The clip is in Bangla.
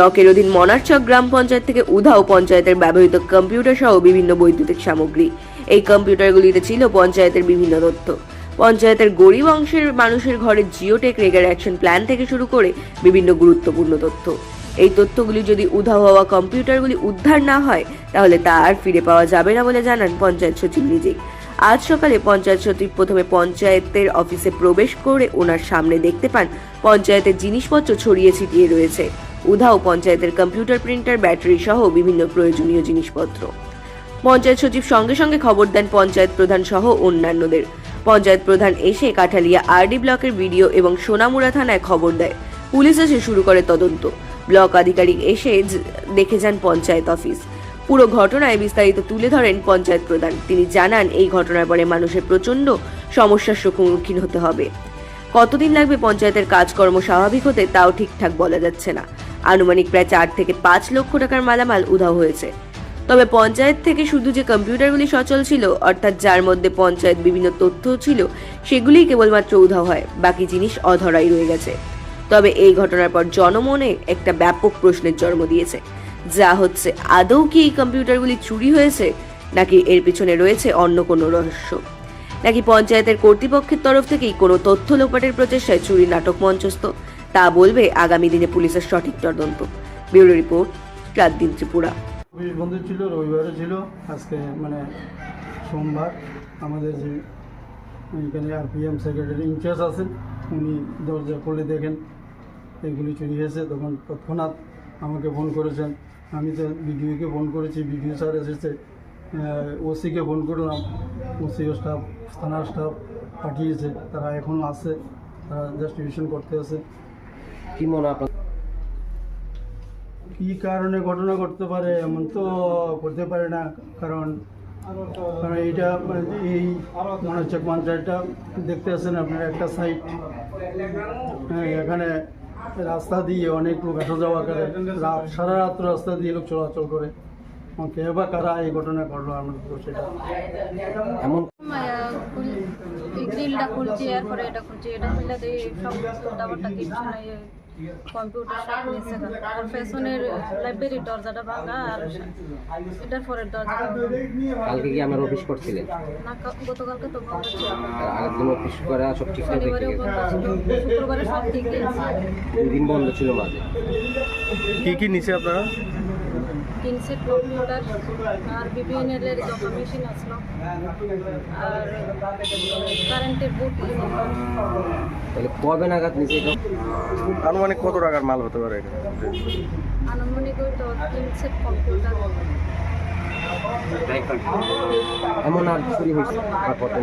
ব্লকের অধীন মনারচক গ্রাম পঞ্চায়েত থেকে উধাও পঞ্চায়েতের ব্যবহৃত কম্পিউটার সহ বিভিন্ন বৈদ্যুতিক সামগ্রী। এই কম্পিউটারগুলিতে ছিল পঞ্চায়েতের বিভিন্ন তথ্য। পঞ্চায়েতের গরিব অংশের মানুষের ঘরে জিওটেক রেগার অ্যাকশন প্ল্যান থেকে শুরু করে বিভিন্ন গুরুত্বপূর্ণ তথ্য। এই তথ্যগুলি যদি উধাও হওয়া কম্পিউটারগুলি উদ্ধার না হয়, তাহলে তা আর ফিরে পাওয়া যাবে না বলে জানান পঞ্চায়েত সচিব নিজেই। আজ সকালে পঞ্চায়েত সচিব প্রথমে পঞ্চায়েতের অফিসে প্রবেশ করে ওনার সামনে দেখতে পান, পঞ্চায়েতের জিনিসপত্র ছড়িয়ে ছিটিয়ে রয়েছে। উধাও পঞ্চায়েতের কম্পিউটার প্রিন্টার, ব্যাটারি সহ বিভিন্ন প্রয়োজনীয় জিনিসপত্র। পঞ্চায়েত সচিব সঙ্গে সঙ্গে খবর দেন পঞ্চায়েত প্রধান সহ অন্যান্যদের। পঞ্চায়েত প্রধান এসে কাঠালিয়া আরডি ব্লকের ভিডিও এবং সোনামুড়া থানায় খবর দেয়। পুলিশ এসে শুরু করে তদন্ত। ব্লক আধিকারিক এসে দেখে যান পঞ্চায়েত অফিস। পুরো ঘটনায় বিস্তারিত তুলে ধরেন পঞ্চায়েত প্রধান। তিনি জানান, এই ঘটনার পরে মানুষের প্রচণ্ড সমস্যার সম্মুখীন হতে হবে। কতদিন লাগবে পঞ্চায়েতের কাজকর্ম স্বাভাবিক হতে তাও ঠিকঠাক বলা যাচ্ছে না। আনুমানিক প্রায় চার থেকে পাঁচ লক্ষ টাকার মালামাল উধাও হয়েছে। তবে পঞ্চায়েত থেকে শুধু যে কম্পিউটারগুলি সচল ছিল, অর্থাৎ যার মধ্যে পঞ্চায়েত বিভিন্ন তথ্য ছিল, সেগুলিই কেবলমাত্র উধাও হয়, বাকি জিনিস অধরাই রয়ে গেছে। তবে এই ঘটনার পর জনমনে একটা ব্যাপক প্রশ্নের জন্ম দিয়েছে। যা হচ্ছে, আদৌ কি এই কম্পিউটারগুলি চুরি হয়েছে, নাকি এর পিছনে রয়েছে অন্য কোনো রহস্য? নাকি পঞ্চায়েতের কর্তৃপক্ষের তরফ থেকেই কোনো তথ্য লোপাটের প্রচেষ্টায় চুরি নাটক মঞ্চস্থ? তা বলবে আগামী দিনে পুলিশের সঠিক তদন্ত। ব্যুরো রিপোর্ট দিন ত্রিপুরা। পুলিশ বন্ধু ছিল রবিবারও ছিল, আজকে মানে সোমবার। আমাদের যে এখানে আরপিএম সেক্রেটারি ইনচার্জ আছেন, উনি দরজা খুলে দেখেন, এগুলি চুরি হয়েছে। তখন তৎক্ষণাৎ আমাকে ফোন করেছেন। আমি তো বিডিওকে ফোন করেছি বিডিও স্যার এসেছে। ওসিকে ফোন করলাম। ওসি স্টাফ থানার স্টাফ পাঠিয়েছে। তারা এখনও আছে। তারা জাস্টিফিকেশন করতে আছে। কি মনে আপনার? কী কারণে ঘটনা ঘটতে পারে এমন তো করতে পারে না। কারণ কারণ এইটা এই মনে হচ্ছে পঞ্চায়েতটা দেখতে আসেন আপনার একটা সাইড হ্যাঁ এখানে রাস্তা দিয়ে অনেক লোক আসা যাওয়া করে। রাত সারা রাত্র রাস্তা দিয়ে লোক চলাচল করে। এখন কে বা কারা এই ঘটনা ঘটলো? আমরা সেটা এমন গ্রিলটা খুলছি এরপরে এটা খুলছি এটা সব ডাবারটা কিছু নাই কম্পিউটার সব নিচে আর পেছনের লাইব্রেরির দরজাটা ভাঙা আর এটার পরের দরজাটা কালকে কি আমার অফিস করছিলেন না গতকালকে তো বন্ধ ছিল। আগের দিন অফিস করে সব ছিল। শুক্রবারে সব ঠিক আছে দিন বন্ধ ছিল মাঝে। কি কি নিচে আপনারা? তিন সেট কম্পিউটার আর বিভিএনএল এর মেশিন আসলো আর কারেন্টের বুট তাহলে কবে নাগাদ নিচে আনুমানিক কত টাকার মাল হতে পারে এটা? আনুমানিক ওই তো তিন সেট কম্পিউটার এমন আর চুরি হয়েছে আর কত